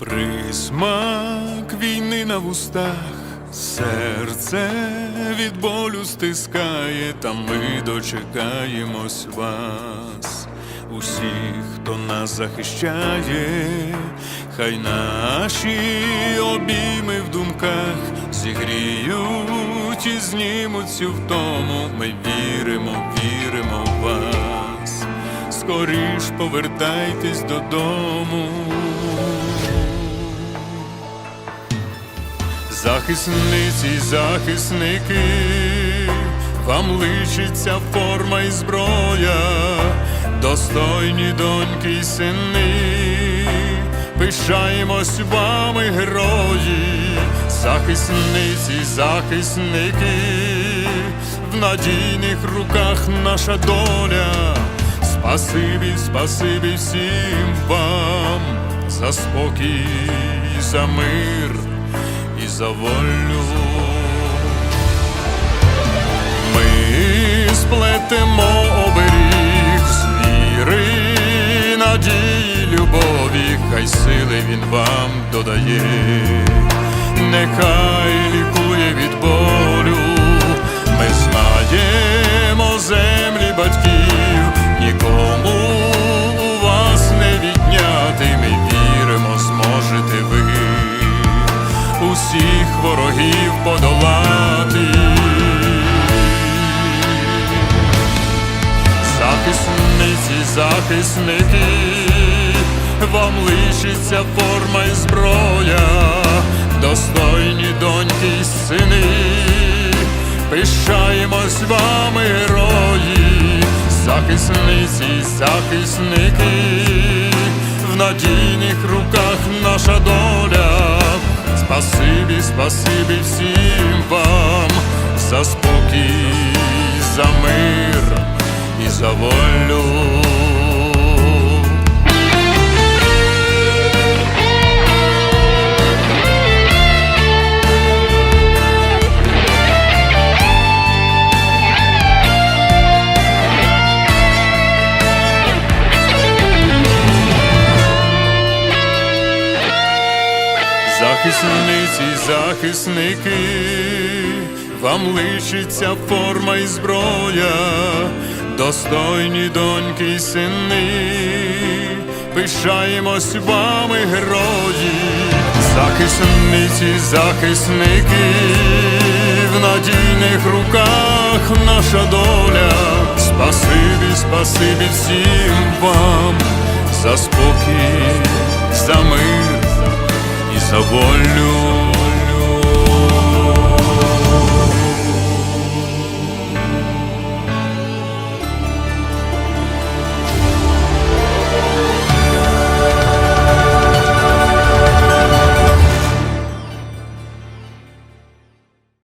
Присмак війни на вустах, серце від болю стискає, та ми дочекаємось вас, усіх, хто нас захищає, хай наші обійми в думках зігріють і знімуть цю втому. Ми віримо, віримо в вас. Скоріш повертайтесь додому. Захисниці, захисники, вам лишиться форма і зброя, достойні доньки й сини, пишаємось вами, герої, захисниці, захисники, в надійних руках наша доля. Спасибі, спасибі всім вам за спокій, за мир за волю. Ми сплетемо оберіг з віри, надії, любові, хай сили він вам додає, нехай лікує від болю. Ми знаємо Захисниці, захисники, вам лишиться форма і зброя, достойні доньки й сини, пишаємось вами, герої, захисниці, захисники, в надійних руках наша доля. Спасибі, спасибі всім вам за спокій, за мир і за волю. Захисниці, захисники, вам лишиться форма і зброя, достойні доньки й сини, пишаємось вами, герої, захисниці, захисники, в надійних руках наша доля, спасибі, спасибі всім вам за спокій, за волю.